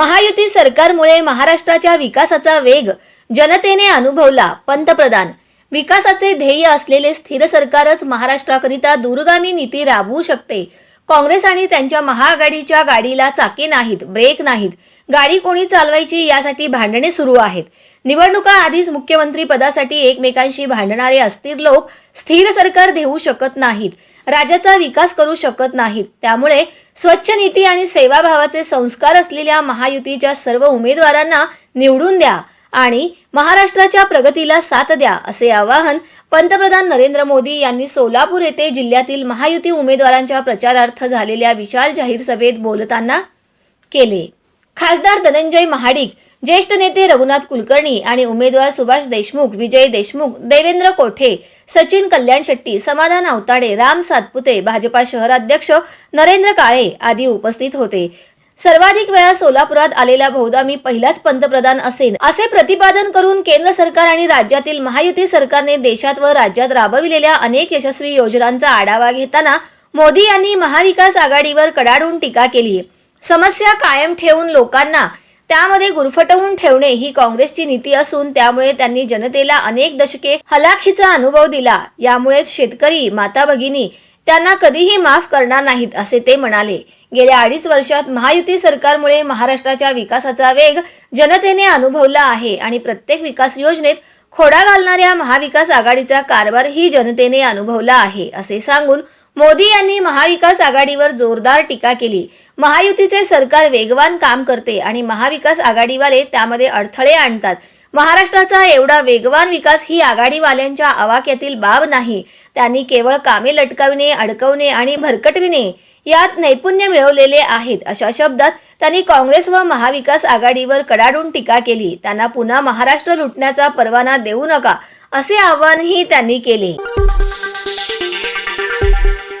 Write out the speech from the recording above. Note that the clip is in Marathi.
महायुती सरकारमुळे महाराष्ट्राच्या विकासाचा वेग जनतेने अनुभवला पंतप्रधान. विकासाचे ध्येय असलेले स्थिर सरकारच महाराष्ट्राकरिता दूरगामी नीती राबवू शकते काँग्रेस आणि त्यांच्या महाआघाडीच्या गाडीला चाके नाहीत ब्रेक नाहीत. गाडी कोणी चालवायची यासाठी भांडणे सुरू आहेत. निवडणुका आधीच मुख्यमंत्री पदासाठी एकमेकांशी भांडणारे अस्थिर लोक स्थिर सरकार देऊ शकत नाहीत राज्याचा विकास करू शकत नाहीत. त्यामुळे स्वच्छ नीती आणि सेवाभावाचे संस्कार असलेल्या महायुतीच्या सर्व उमेदवारांना निवडून द्या. आणि महाराष्ट्राच्या प्रगतीला साथ द्या असे आवाहन पंतप्रधान नरेंद्र मोदी यांनी सोलापूर येथे जिल्ह्यातील महायुती उमेदवारांच्या प्रचारार्थ झालेल्या विशाल जाहीर सभेत बोलताना केले. खासदार धनंजय महाडिक ज्येष्ठ नेते रघुनाथ कुलकर्णी आणि उमेदवार सुभाष देशमुख विजय देशमुख देवेंद्र कोठे सचिन कल्याण शेट्टी समाधान अवताडे राम सातपुते भाजपा शहराध्यक्ष नरेंद्र काळे आदी उपस्थित होते. सर्वाधिक वेळा सोलापुरात आलेला बहुधा मी पहिलाच पंतप्रधान असेन असे प्रतिपादन करून केंद्र सरकार आणि राज्यातील महायुती सरकारने देशात व राज्यात राबविलेल्या अनेक यशस्वी योजनांचा आढावा घेताना मोदी यांनी महाविकास आघाडीवर कडाडून टीका केली. समस्या कायम ठेवून लोकांना त्यामध्ये गुरफटवून ठेवणे ही काँग्रेसची नीती असून त्यामुळे त्यांनी जनतेला अनेक दशके हलाखीचा अनुभव दिला. यामुळेच शेतकरी माता भगिनी त्यांना कधीही माफ करणार नाहीत असे ते म्हणाले. गेल्या अडीच वर्षात महायुती सरकारमुळे महाराष्ट्राच्या विकासाचा वेग जनतेने अनुभवला आहे आणि प्रत्येक विकास योजनेत खोडा घालणाऱ्या महाविकास आघाडीचा कारभार ही जनतेने अनुभवला आहे असे सांगून मोदी यांनी महाविकास आघाडीवर जोरदार टीका केली. महायुतीचे सरकार वेगवान काम करते आणि महाविकास आघाडीवाले त्यामध्ये अडथळे आणतात. महाराष्ट्राचा एवढा वेगवान विकास ही आघाडीवाल्यांच्या आवाक्यातील बाब नाही. त्यांनी केवळ कामे लटकाविणे अडकवणे आणि भरकटविणे यात नैपुण्य मिळवलेले आहेत अशा शब्दात त्यांनी काँग्रेस व महाविकास आघाडीवर कडाडून टीका केली. त्यांना पुन्हा महाराष्ट्र लुटण्याचा परवाना देऊ नका असे आवाहनही त्यांनी केले.